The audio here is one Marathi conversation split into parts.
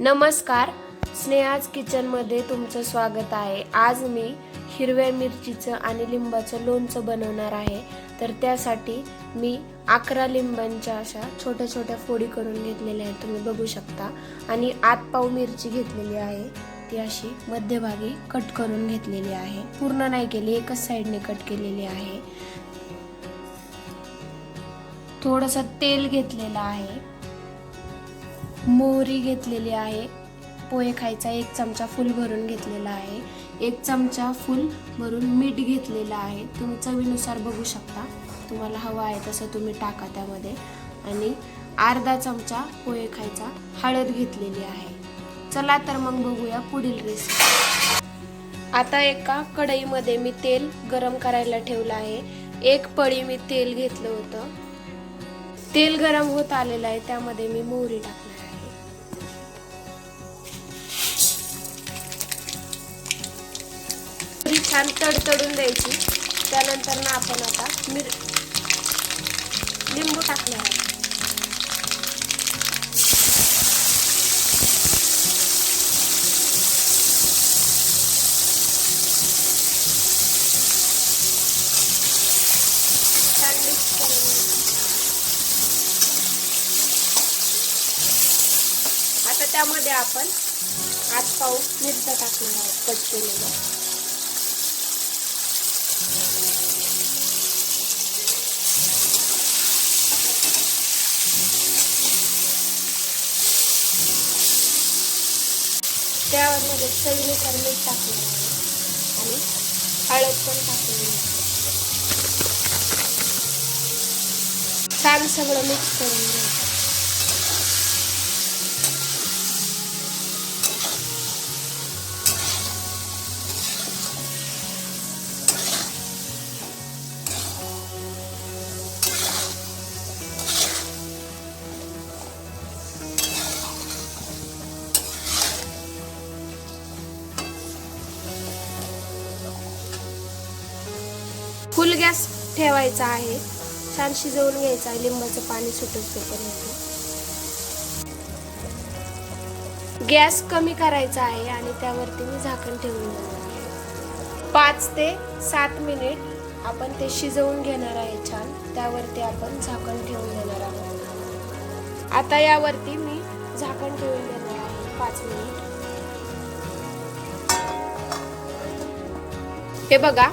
नमस्कार. स्नेहाज किचनमध्ये तुमचं स्वागत आहे. आज मी हिरव्या मिरचीचं आणि लिंबाचं लोणचं बनवणार आहे. तर त्यासाठी मी अकरा लिंबांच्या अशा छोट्या छोट्या फोडी करून घेतलेल्या आहेत. तुम्ही बघू शकता. आणि आत पाव मिरची घेतलेली आहे. ती अशी मध्यभागी कट करून घेतलेली आहे. पूर्ण नाही केली एकच साईडने कट केलेली आहे. थोडंसं तेल घेतलेलं आहे. मोहरी घेतलेली आहे. पोहे खायचा एक चमचा फुल भरून घेतलेला आहे. एक चमचा फुल भरून मीठ घेतलेलं आहे. तुम्ही चवीनुसार बघू शकता. तुम्हाला हवं आहे तसं तुम्ही टाका त्यामध्ये. आणि अर्धा चमचा पोहे खायचा हळद घेतलेली आहे. चला तर मग बघूया पुढील रेसिपी आता एका कढईमध्ये मी तेल गरम करायला ठेवलं आहे. एक पळी मी तेल घेतलं होतं. तेल गरम होत आलेलं आहे. त्यामध्ये मी मोहरी टाकणार छान तडतडून द्यायची. त्यानंतर ना आपण आता मिर लिंबू टाकणार आहोत आता त्यामध्ये आपण आठ पाऊस मिरचा टाकणार आहोत कट केलेला त्यामध्ये चवीनुसार मीठ टाकणार आहे. आणि हळद पण टाकून घ्यायची छान सगळं मिक्स करून घ्यायचं. फुल गॅस ठेवायचा आहे. छान शिजवून घ्यायचं आहे. लिंबाचं पाणी सुटत तोपर्यंत गॅस कमी करायचा आहे आणि त्यावरती मी झाकण ठेवून देणार पाच ते सात मिनिट आपण ते शिजवून घेणार आहे छान. त्यावरती आपण झाकण ठेवून देणार आहोत. आता यावरती मी झाकण ठेवून देणार आहे. पाच मिनिट. हे बघा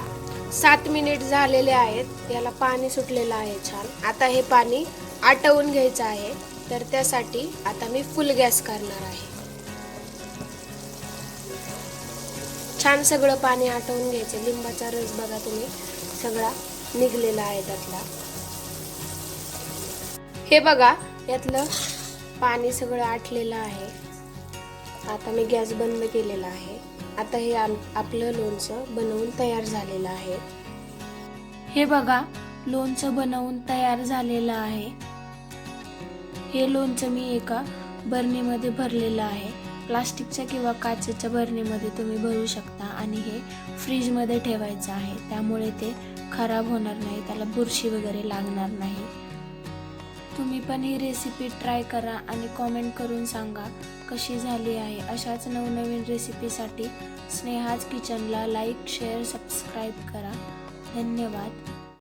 सात मिनिट झालेले आहेत. याला पाणी सुटलेलं आहे छान. आता हे पाणी आटवून घ्यायचं आहे. तर त्यासाठी आता मी फुल गॅस करणार आहे. छान सगळं पाणी आटवून घ्यायचं. लिंबाचा रस बघा तुम्ही. सगळा निघलेला आहे त्यातला. हे बघा यातलं पाणी सगळं आटलेलं आहे. आता मी गॅस बंद केलेला आहे. आता हे आम- आपलं लोणचं बनवून तयार झालेलं आहे. हे बघा लोणचं बनवून तयार झालेलं आहे. हे लोणचं मी एका बरणीमध्ये भरलेलं आहे. प्लास्टिकच्या किंवा काचेच्या बरणीमध्ये तुम्ही भरू शकता आणि हे फ्रीजमध्ये ठेवायचं आहे. त्यामुळे ते खराब होणार नाही त्याला बुरशी वगैरे लागणार नाही. तुम्ही पण ही रेसिपी ट्राय करा आणि कॉमेंट करून सांगा कशी झाली आहे अशाच नवनवीन रेसिपीसाठी स्नेहाज किचनला लाईक शेअर सबस्क्राईब करा. धन्यवाद.